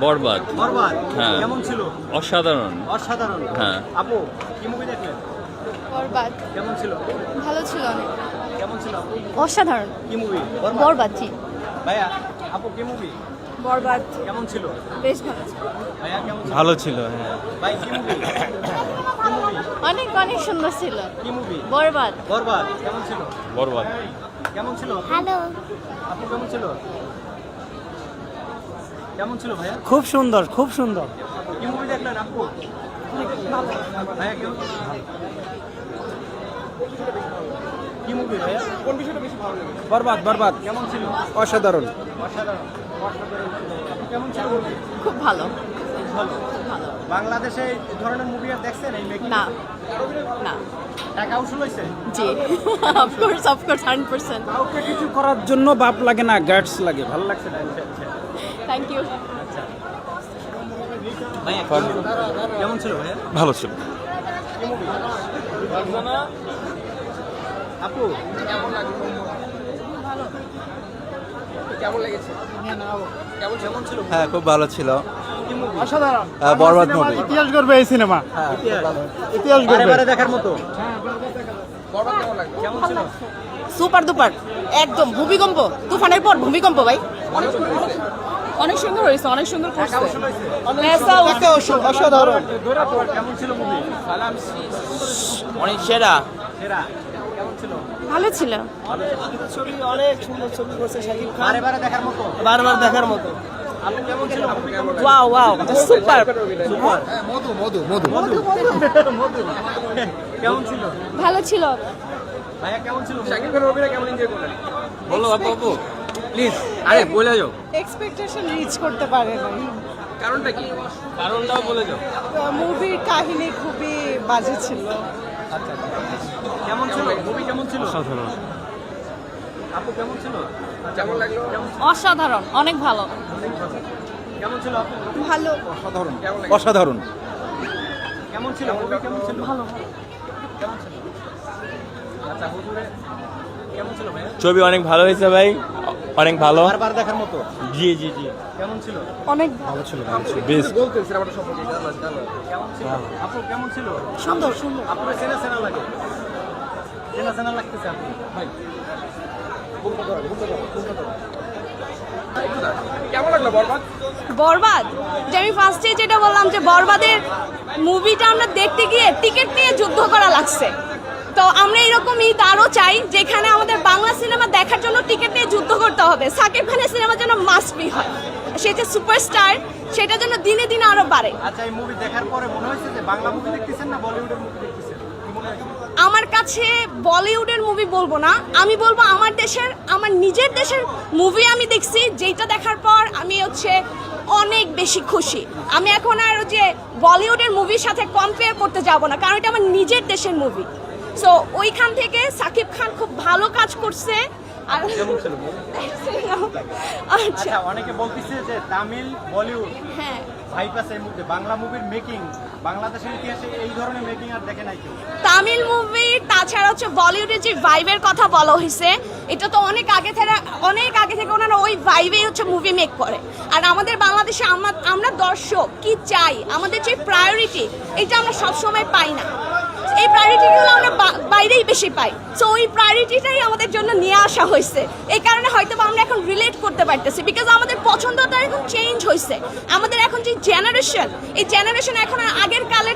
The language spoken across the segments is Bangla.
বরবাদ। বরবাদ? হ্যাঁ। কেমন ছিল? অসাধারণ। অসাধারণ। হ্যাঁ। আপু কি মুভি দেখলেন? বরবাদ। কেমন ছিল? ভালো ছিল অনেক। কেমন ছিল আপু? অসাধারণ। কি মুভি বরবাদ? জি। ভাইয়া আপু কি মুভি বরবাদ। কেমন ছিল? বেশ ভালো ছিল। ভাইয়া কেমন ছিল? ভালো ছিল হ্যাঁ। ভাই কি মুভি অনেক অনেক সুন্দর ছিল। কি মুভি বরবাদ। বরবাদ। কেমন ছিল? বরবাদ। কেমন ছিল হ্যালো আপু কেমন ছিল? কেমন ছিল ভাইয়া? খুব সুন্দর খুব সুন্দর। কি মুভি দেখলেন আপু? ভাইয়া কেমন? কি মুভি ভাইয়া? কোন বিষয়টা বেশি ভালো লাগে? বরবাদ বরবাদ। কেমন ছিল? অসাধারণ। অসাধারণ। অসাধারণ কেমন ছিল খুব ভালো। ভালো বাংলাদেশে এই ধরনের মুভি আর দেখছেন এই মেকিং না না। টাকা উসুল হয়েছে জি। Of course of course hundred percent কাউকে কিছু করার জন্য বাপ লাগে না গার্ডস লাগে। ভালো লাগছে না? আচ্ছা আচ্ছা। থ্যাংক ইউ আচ্ছা কেমন ছিল ভাইয়া? ভালো ছিল। আপু? কেমন লাগল কেমন লেগেছে কেমন কেমন ছিল। হ্যাঁ খুব ভালো ছিল। অসাধারণ বরবাদ মুভি ইতিহাস করবে এই সিনেমা। ইতিহাস। বারে বারে দেখার মতো। সুপার দুপার একদম ভূমিকম্প তুফানের পর ভূমিকম্প ভাই। অনেক সুন্দর হয়েছে অনেক সুন্দর করছে। অসাধারণ কেমন ছিল অনেক সেরা। সেরা। কেমন ছিল? ভালো ছিল। ছবি অনেক সুন্দর ছবি করছে শাকিব বারে বারে দেখার মতো। বারবার দেখার মতো। Wow wow super super Madhu Madhu Madhu. Madhu কেমন ছিল? ভালো ছিল। ভাইয়া কেমন ছিল? শাকিব খানের অভিনয় কেমন এনজয় করলেন? বলো আপু আপু প্লিজ আরে বলে যাও। এক্সপেকটেশন রিচ করতে পারে নাই কারণটা কি? কারণটাও বলে যাও। মুভির কাহিনী খুবই বাজে ছিল। আচ্ছা কেমন ছিল? মুভি কেমন ছিল? আপু কেমন ছিল? কেমন লাগল? অসাধারণ অনেক ভালো। কেমন ছিল আপু? ভালো। অসাধারণ। কেমন অসাধারণ। কেমন ছিল কেমন ছিল? ভালো। কেমন ছিল? আচ্ছা হুজুরে কেমন ছিল ভাইয়া? ছবি অনেক ভালো হয়েছে ভাই অনেক ভালো। বারবার দেখার মতো? জি জি জি। কেমন ছিল? অনেক ভালো। ছিল ভালো ছিল। বেস্ট কেমন ছিল? আপু কেমন ছিল? সুন্দর সুন্দর। আপনার চেনা চেনা লাগে। চেনা চেনা লাগতেছে আপনি ভাই। বরবাদ? বরবাদ? যে আমি ফার্স্টে যেটা বললাম যে বরবাদের মুভিটা আমরা দেখতে গিয়ে টিকিট নিয়ে যুদ্ধ করা লাগছে। তো আমরা এরকম ঈদ আরও চাই যেখানে আমাদের বাংলা সিনেমা দেখার জন্য টিকিট নিয়ে যুদ্ধ করতে হবে। সাকিব খানের সিনেমা যেন মাস্ট বি হয়। সে যে সুপারস্টার সেটা যেন দিনে দিনে আরও বাড়ে। আচ্ছা এই মুভি দেখার পরে মনে হয়েছে যে বাংলা মুভি দেখতেছেন না বলিউডের মুভি দেখতেছেন কি মনে হয়েছে আমার কাছে বলিউডের মুভি বলব না। আমি বলব আমার দেশের আমার নিজের দেশের মুভি আমি দেখছি যেটা দেখার পর আমি হচ্ছে অনেক বেশি খুশি। আমি এখন আর যে বলিউডের মুভির সাথে কম্পেয়ার করতে যাব না কারণ এটা আমার নিজের দেশের মুভি সো ওইখান থেকে সাকিব খান খুব ভালো কাজ করছে। আচ্ছা। আচ্ছা অনেকে বলতেছে যে তামিল বলিউড হ্যাঁ। আছে বাংলা মুভির মেকিং তামিল মুভি তাছাড়া হচ্ছে বলিউডের যে ভাইবের কথা বলা হয়েছে, এটা তো অনেক আগে থেকে, অনেক আগে থেকে ওনারা ওই ভাইবেই হচ্ছে মুভি মেক করে। আর আমাদের বাংলাদেশে আমরা আমরা দর্শক, কি চাই? আমাদের যে প্রায়োরিটি এটা আমরা সবসময় পাই না। এই প্রায়োরিটিগুলো আমরা বাইরেই বেশি পাই। সো ওই প্রায়োরিটিটাই আমাদের জন্য নিয়ে আসা হয়েছে। এই কারণে হয়তো আমরা এখন রিলেট করতে পারতেছি। বিকজ আমাদের পছন্দটা এখন চেঞ্জ হয়েছে। আমাদের এখন যে জেনারেশন এই জেনারেশন এখন আগের কালের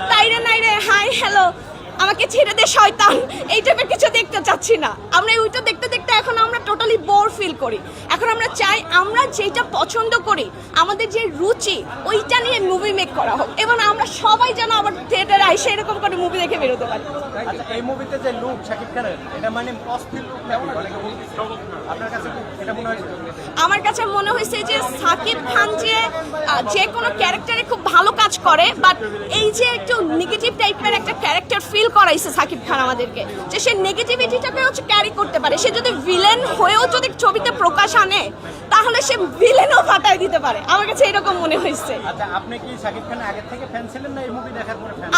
আমাকে ছেড়ে দে শয়তান। এই টাইপের কিছু দেখতে চাচ্ছি না। আমরা ওইটা দেখতে দেখতে এখন আমরা টোটালি বোর ফিল করি। এখন আমরা চাই আমরা যেটা পছন্দ করি আমাদের যে রুচি ওইটা নিয়ে মুভি মেক করা হোক। এবং আমরা সবাই যেন আবার থিয়েটারে আইসে এরকম করে মুভি দেখে বেরোতে পারি। আচ্ছা এই মুভিতে যে লুক শাকিব খানের এটা মানে অস্থির লুক আপনার কাছে এটা মনে হয়েছে আমার কাছে মনে হয়েছে যে সাকিব খান যে যে কোনো ক্যারেক্টারে খুব ভালো কাজ করে বাট এই যে একটু নেগেটিভ টাইপের একটা ক্যারেক্টার ফিল করাইছে সাকিব খান আমাদেরকে যে সে নেগেটিভিটিটাকে হচ্ছে ক্যারি করতে পারে। সে যদি ভিলেন হয়েও যদি ছবিতে প্রকাশ আনে তাহলে সে ভিলেনও ফাটাই দিতে পারে। আমার কাছে এরকম মনে হয়েছে। আচ্ছা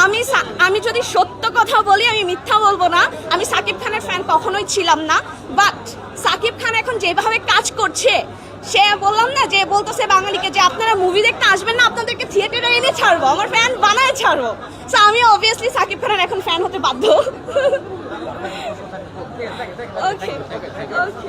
আমি আমি যদি সত্য কথা বলি আমি মিথ্যা বলব না। আমি সাকিব খানের ফ্যান কখনোই ছিলাম না। বাট সাকিব খান এখন যেভাবে কাজ করছে সে বললাম না যে বলতেছে বাঙালিকে যে আপনারা মুভি দেখতে আসবেন না আপনাদেরকে থিয়েটারে এনে ছাড়বো আমার ফ্যান বানায় ছাড়বো সো আমি অবভিয়াসলি সাকিব খানের এখন ফ্যান হতে বাধ্য ওকে ওকে